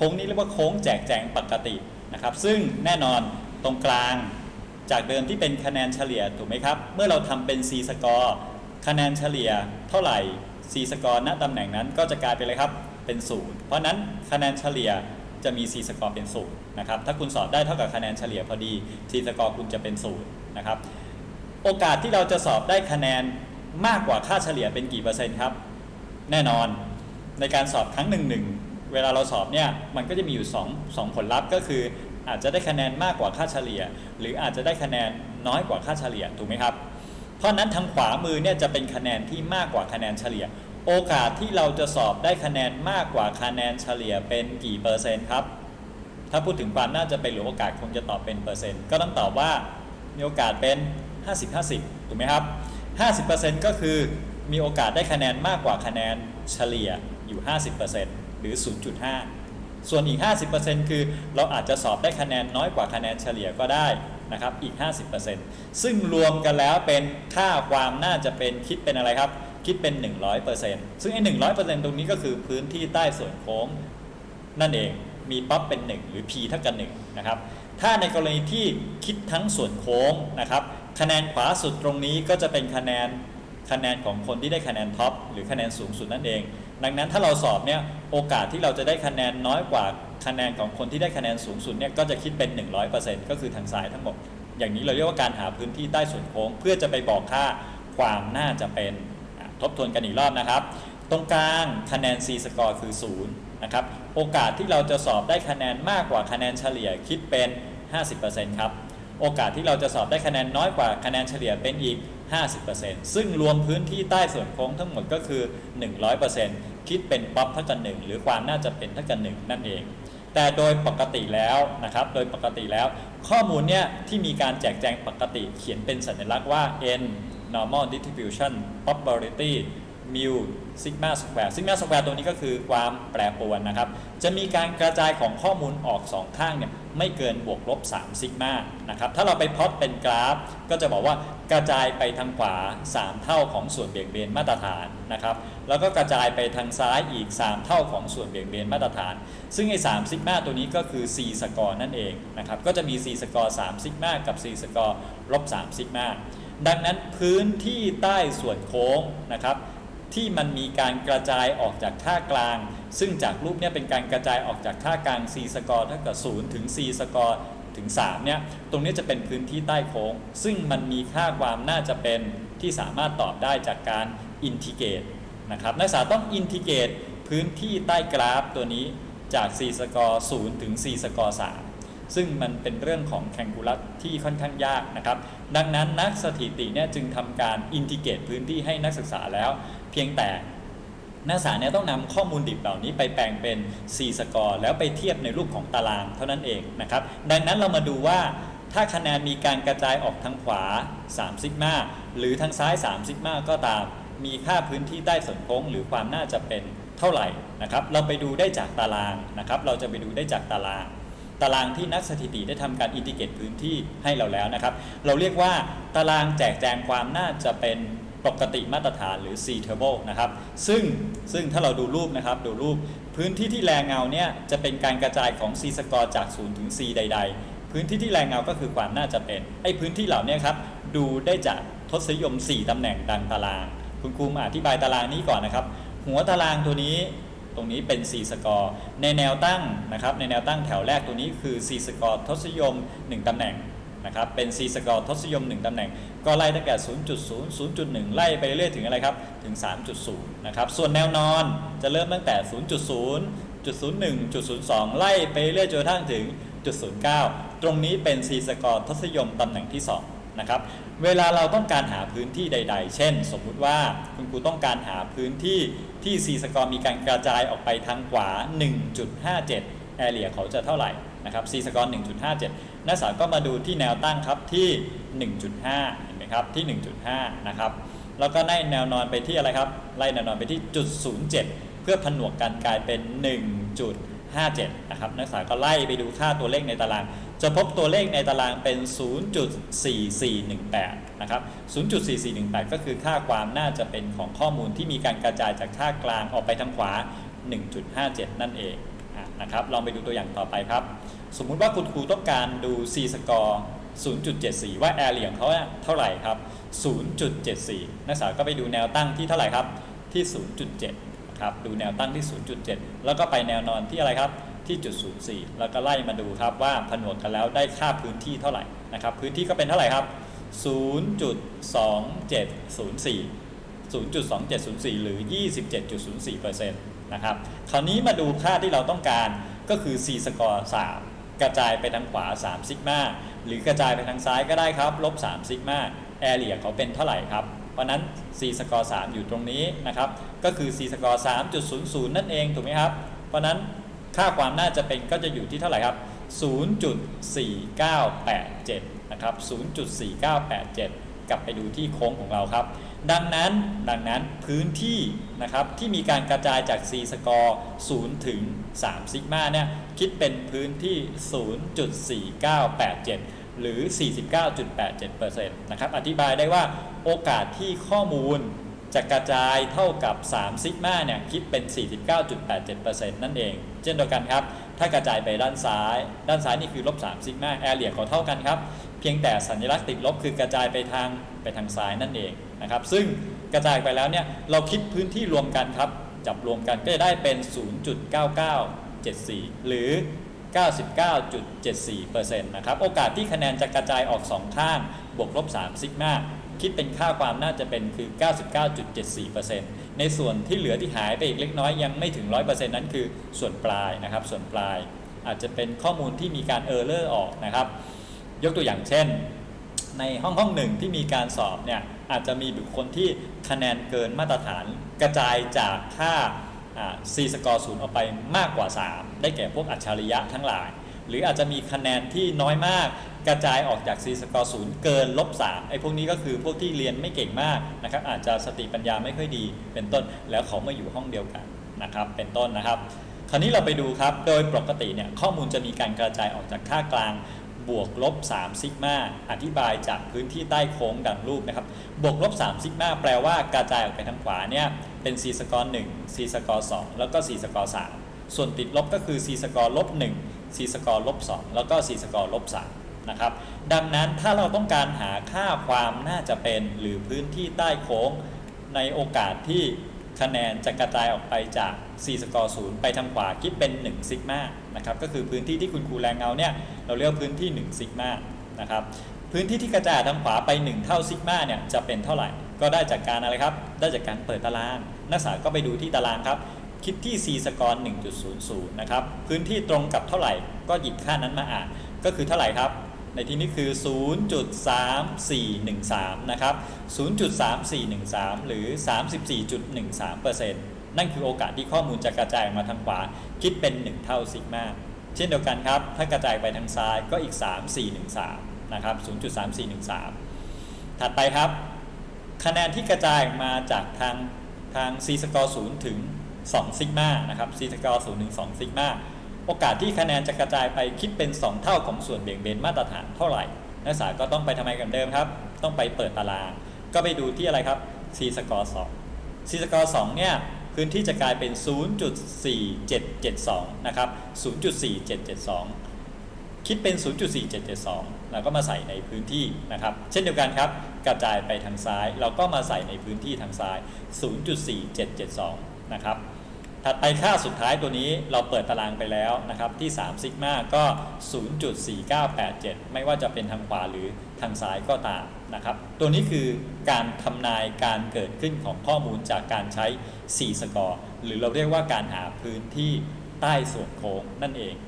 ค้งนี้เรียกว่าโค้งแจกแจงปกตินะครับ ซึ่งแน่นอนตรงกลางจากเดิมที่เป็นคะแนนเฉลี่ยถูกไหมครับ เมื่อเราทำเป็น C score คะแนนเฉลี่ยเท่าไหร่ C score ณตำแหน่งนั้นก็จะกลายเป็นอะไรครับเป็นศูนย์เพราะนั้นคะแนนเฉลี่ยจะมี C score เป็นศูนย์นะครับถ้าคุณสอบได้เท่ากับคะแนนเฉลี่ยพอดี C score คุณจะเป็นศูนย์นะครับโอกาสที่เราจะสอบได้คะแนนมากกว่าค่าเฉลี่ยเป็นกี่เปอร์เซ็นต์ครับ แน่นอนในการสอบครั้งหนึ่งหนึ่ง เวลาเราสอบเนี่ยมันก็จะมีอยู่2 2ผลลัพธ์ก็คืออาจจะได้คะแนนมากกว่าค่าเฉลี่ย หรืออาจจะได้คะแนนน้อยกว่าค่าเฉลี่ยถูกไหมครับ เพราะฉะนั้นทางขวามือเนี่ยจะเป็นคะแนนที่มากกว่าคะแนนเฉลี่ย โอกาสที่เราจะสอบได้คะแนนมากกว่าคะแนนเฉลี่ยเป็นกี่เปอร์เซ็นต์ครับ ถ้าพูดถึงความน่าจะเป็นหรือโอกาสคงจะตอบเป็นเปอร์เซ็นต์ก็ต้องตอบว่ามีโอกาสเป็น 50-50 ถูกไหมครับ 50%ก็คือมีโอกาสได้คะแนนมากกว่าคะแนนเฉลี่ยอยู่ 50% หรือ 0.5 ส่วนอีก 50%คือเราอาจจะสอบได้คะแนนน้อยกว่าคะแนนเฉลี่ยก็ได้นะครับอีก 50%ซึ่งรวมกันแล้วเป็นค่าความน่าจะเป็นคิดเป็นอะไรครับ คิดเป็น 100%ซึ่งไอ้100%ตรงนี้ก็คือพื้นที่ใต้ส่วนโค้งนั่นเองมีป๊อปเป็น 1 หรือ p เท่ากับ1นะครับถ้าในกรณีที่คิดทั้งส่วนโค้งนะครับคะแนนขวาสุดตรงนี้ก็จะเป็นคะแนน คะแนนของคนที่ได้คะแนนท็อปหรือคะแนนสูงสุดนั่นเอง ดังนั้นถ้าเราสอบเนี่ยโอกาสที่เราจะได้คะแนนน้อยกว่าคะแนนของคนที่ได้คะแนนสูงสุดเนี่ยก็จะคิดเป็น 100%ก็คือทางซ้ายทั้งหมด อย่างนี้เราเรียกว่าการหาพื้นที่ใต้ส่วนโค้ง เพื่อจะไปบอกค่าความน่าจะเป็นทบทวนกันอีกรอบนะครับ ตรงกลางคะแนน C score คือ0นะครับโอกาสที่เราจะสอบได้คะแนนมากกว่าคะแนนเฉลี่ยคิดเป็น 50%ครับโอกาสที่เราจะสอบได้คะแนนน้อยกว่าคะแนนเฉลี่ยเป็นอีก 50%ซึ่งรวมพื้นที่ใต้ส่วนโค้งทั้งหมดก็คือ 100%คิดเป็นป๊อปเท่ากันหนึ่งหรือความน่าจะเป็นเท่ากับ1นั่นเอง แต่โดยปกติแล้วนะครับ โดยปกติแล้ว ข้อมูลเนี่ยที่มีการแจกแจงปกติเขียนเป็นสัญลักษณ์ว่า n normal distribution probability mu sigma square sigma square ตัวนี้ก็คือความแปรปรวนนะครับ จะมีการกระจายของข้อมูลออก 2 ข้างเนี่ยไม่เกินบวกลบ3ซิกมานะครับถ้าเราไปพลอตเป็นกราฟ ก็จะบอกว่ากระจายไปทางขวา 3 เท่าของส่วนเบี่ยงเบนมาตรฐานนะครับแล้วก็กระจายไปทางซ้ายอีก 3 เท่าของส่วนเบี่ยงเบนมาตรฐาน ซึ่งไอ้3ซิกมาตัวนี้ก็คือ C สกอร์นั่นเองนะครับก็จะมี C สกอร์3ซิกมากับ C สกอร์ลบ3ซิกมาดังนั้นพื้นที่ใต้ส่วนโค้งนะครับ ที่มันมีการกระจายออกจากค่ากลาง ซึ่งจากรูปเนี้ยเป็นการกระจายออกจากค่ากลาง C สกอร์เท่ากับ0ถึง C สกอร์ถึง3เนี่ยตรงนี้จะเป็นพื้นที่ใต้โค้ง ซึ่งมันมีค่าความน่าจะเป็นที่สามารถตอบได้จากการอินทิเกรตนะครับนักศึกษาต้องอินทิเกรตพื้นที่ใต้กราฟตัวนี้จาก C สกอร์0ถึง C สกอร์3 ซึ่งมันเป็นเรื่องของแคนคูลัสที่ค่อนข้างยากนะครับ ดังนั้นนักสถิติเนี่ยจึงทำการอินทิเกรตพื้นที่ให้นักศึกษาแล้ว เพียงแต่นักศึกษาเนี่ยต้องนำข้อมูลดิบเหล่านี้ไปแปลงเป็น C สกอร์แล้วไปเทียบในรูปของตารางเท่านั้นเองนะครับ ดังนั้นเรามาดูว่าถ้าคะแนนมีการกระจายออกทางขวา3ซิกมาหรือทางซ้าย3ซิกมาก็ตาม มีค่าพื้นที่ใต้สนโค้งหรือความน่าจะเป็นเท่าไหร่นะครับ เราไปดูได้จากตารางนะครับ เราจะไปดูได้จากตาราง ตารางที่นักสถิติได้ทำการอินทิเกรตพื้นที่ให้เราแล้วนะครับ เราเรียกว่าตารางแจกแจงความน่าจะเป็นปกติมาตรฐานหรือ C table นะครับ ซึ่งซึ่งถ้าเราดูรูปนะครับ ดูรูปพื้นที่ที่แรงเงาเนี่ยจะเป็นการกระจายของ C score จาก 0 ถึง C ใด ๆ พื้นที่ที่แรงเงาก็คือความน่าจะเป็นไอ้พื้นที่เหล่านี้ครับ ดูได้จากทศนิยม 4 ตำแหน่งดังตาราง คุณครูมาอธิบายตารางนี้ก่อนนะครับ หัวตารางตัวนี้ ตรงนี้เป็น C สกอร์ในแนวตั้งนะครับในแนวตั้งแถวแรกตัวนี้คือ C สกอร์ทศนิยม 1 ตำแหน่งนะครับเป็น C สกอร์ทศนิยม 1 ตำแหน่ง ก็ไล่ตั้งแต่ 0.0 0.1 ไล่ไปเรื่อยถึงอะไรครับ ถึง 3.0 นะครับ ส่วนแนวนอนจะเริ่มตั้งแต่ 0.0จุด01จุด02 ไล่ไปเรื่อยจนกระทั่งถึงจุด09 ตรงนี้เป็น C สกอร์ทศนิยมตำแหน่งที่ 2 นะครับ เวลาเราต้องการหาพื้นที่ใด ๆ เช่น สมมุติว่าคุณครูต้องการหาพื้นที่ที่ C สกอร์มีการกระจายออกไปทางขวา 1.57 แอเรียเขาจะเท่าไหร่นะครับ C สกอร์1.57 นักศึกษาก็มาดูที่แนวตั้งครับที่ 1.5 เห็นไหมครับที่ 1.5 นะครับ แล้วก็ไล่แนวนอนไปที่อะไรครับ ไล่แนวนอนไปที่จุด07 เพื่อผนวกกันกลายเป็น 1.57 นะครับ นักศึกษาก็ไล่ไปดูค่าตัวเลขในตาราง จะพบตัวเลขในตารางเป็น 0.4418 นะครับ 0.4418 ก็คือค่าความน่าจะเป็นของข้อมูลที่มีการกระจายจากค่ากลางออกไปทางขวา 1.57 นั่นเองนะครับ ลองไปดูตัวอย่างต่อไปครับ สมมุติว่าคุณครูต้องการดู C สกอร์0.74 ว่าแอร์เรียงเขาเท่าไหร่ครับ 0.74 นักศึกษาก็ไปดูแนวตั้งที่เท่าไหร่ครับ ที่ 0.7น ครับดูแนวตั้งที่ 0.7 แล้วก็ไปแนวนอนที่อะไรครับที่จุด04 แล้วก็ไล่มาดูครับว่าผนวกกันแล้วได้ค่าพื้นที่เท่าไหร่นะครับพื้นที่ก็เป็นเท่าไหร่ครับ 0.2704 0.2704 หรือ 27.04%นะครับคราวนี้มาดูค่าที่เราต้องการก็คือ C สกอร์3กระจายไปทางขวา3ซิกมาหรือกระจายไปทางซ้ายก็ได้ครับลบ3ซิกมาแอเรียเขาเป็นเท่าไหร่ครับ เพราะนั้น C สกอร์3อยู่ตรงนี้นะครับ ก็คือ C สกอร์3.00 นั่นเองถูกไหมครับ เพราะนั้นค่าความน่าจะเป็นก็จะอยู่ที่เท่าไหร่ครับ 0.4987 นะครับ 0.4987 กลับไปดูที่โค้งของเราครับ ดังนั้นดังนั้นพื้นที่นะครับที่มีการกระจายจาก C สกอร์0ถึง3ซิกมาเนี่ยคิดเป็นพื้นที่ 0.4987 หรือ 49.87%นะครับ อธิบายได้ว่าโอกาสที่ข้อมูลจะกระจายเท่ากับ3ซิกมาเนี่ยคิดเป็น 49.87%นั่นเอง เช่นเดียวกันครับ ถ้ากระจายไปด้านซ้าย ด้านซ้ายนี่คือลบ3ซิกมาแอเรียเขาเท่ากันครับ เพียงแต่สัญลักษณ์ติดลบคือกระจายไปทางไปทางซ้ายนั่นเองนะครับ ซึ่งกระจายไปแล้วเนี่ยเราคิดพื้นที่รวมกันครับ จับรวมกันก็จะได้เป็น 0.9974 หรือ 99.74%นะครับ โอกาสที่คะแนนจะกระจายออก 2 ข้าง บวกลบ 3 ซิกมาคิดเป็นค่าความน่าจะเป็นคือ 99.74%ในส่วนที่เหลือที่หายไปอีกเล็กน้อยยังไม่ถึง 100%นั้นคือส่วนปลายนะครับ ส่วนปลาย อาจจะเป็นข้อมูลที่มีการเออร์เลอร์ออกนะครับ ยกตัวอย่างเช่น ในห้องห้องหนึ่งที่มีการสอบเนี่ยอาจจะมีบุคคลที่คะแนนเกินมาตรฐานกระจายจากค่า C สกอร์ศูนย์ออกไปมากกว่า 3 ได้แก่พวกอัจฉริยะทั้งหลาย หรืออาจจะมีคะแนนที่น้อยมากกระจายออกจาก C สกอร์ศูนย์เกินลบ3ไอ้พวกนี้ก็คือพวกที่เรียนไม่เก่งมากนะครับอาจจะสติปัญญาไม่ค่อยดี เป็นต้นแล้วเขามาอยู่ห้องเดียวกันนะครับเป็นต้นนะครับ คราวนี้เราไปดูครับโดยปกติเนี่ยข้อมูลจะมีการกระจายออกจากค่ากลางบวกลบ3ซิกมาอธิบายจากพื้นที่ใต้โค้งดังรูปนะครับบวกลบ3ซิกมาแปลว่ากระจายออกไปทางขวาเนี่ย เป็น C สกอร์1 C สกอร์2แล้วก็ C สกอร์3ส่วนติดลบก็คือ C สกอร์ลบ1 C สกอร์ลบ2แล้วก็ C สกอร์ลบ3นะครับดังนั้นถ้าเราต้องการหาค่าความน่าจะเป็นหรือพื้นที่ใต้โค้ง ในโอกาสที่คะแนนจะกระจายออกไปจาก C สกอร์0ไปทางขวาคิดเป็น 1 ซิกมานะครับก็คือพื้นที่ที่คุณครูแรงเงาเนี่ยเราเรียกพื้นที่ 1 ซิกมานะครับ พื้นที่ที่กระจายทางขวาไป 1 เท่าซิกมาเนี่ยจะเป็นเท่าไหร่ ก็ได้จากการอะไรครับ ได้จากการเปิดตาราง นักศึกษาก็ไปดูที่ตารางครับ คิดที่ C สกอร์1.00 นะครับ พื้นที่ตรงกับเท่าไหร่ ก็หยิบค่านั้นมาอ่าน ก็คือเท่าไหร่ครับ ในที่นี้คือ 0.3413 นะครับ 0.3413 หรือ 34.13%นั่นคือโอกาสที่ข้อมูลจะกระจายมาทางขวา คิดเป็น 1 เท่าซิกมา เช่นเดียวกันครับ ถ้ากระจายไปทางซ้ายก็อีก 3413 นะครับ 0.3413 ถัดไปครับ คะแนนที่กระจายมาจากทางทาง C สกอร์0ถึง2ซิกมานะครับ C สกอร์0ถึง2ซิกมาโอกาสที่คะแนนจะกระจายไปคิดเป็น 2 เท่าของส่วนเบี่ยงเบนมาตรฐานเท่าไหร่ นักศึกษาก็ต้องไปทำไมกันเดิมครับ ต้องไปเปิดตาราง ก็ไปดูที่อะไรครับ C สกอร์2 C สกอร์2เนี่ยพื้นที่จะกลายเป็น 0.4772 นะครับ 0.4772 คิดเป็น 0.4772 เราก็มาใส่ในพื้นที่นะครับ เช่นเดียวกันครับ กระจายไปทางซ้าย เราก็มาใส่ในพื้นที่ทางซ้าย 0.4772 นะครับ ถัดไปค่าสุดท้ายตัวนี้เราเปิดตารางไปแล้วนะครับที่3ซิกมาก็ 0.4987 ไม่ว่าจะเป็นทางขวาหรือทางซ้ายก็ตามนะครับ ตัวนี้คือการทำนายการเกิดขึ้นของข้อมูลจากการใช้ 4 สกอร์ หรือเราเรียกว่าการหาพื้นที่ใต้ส่วนโค้งนั่นเอง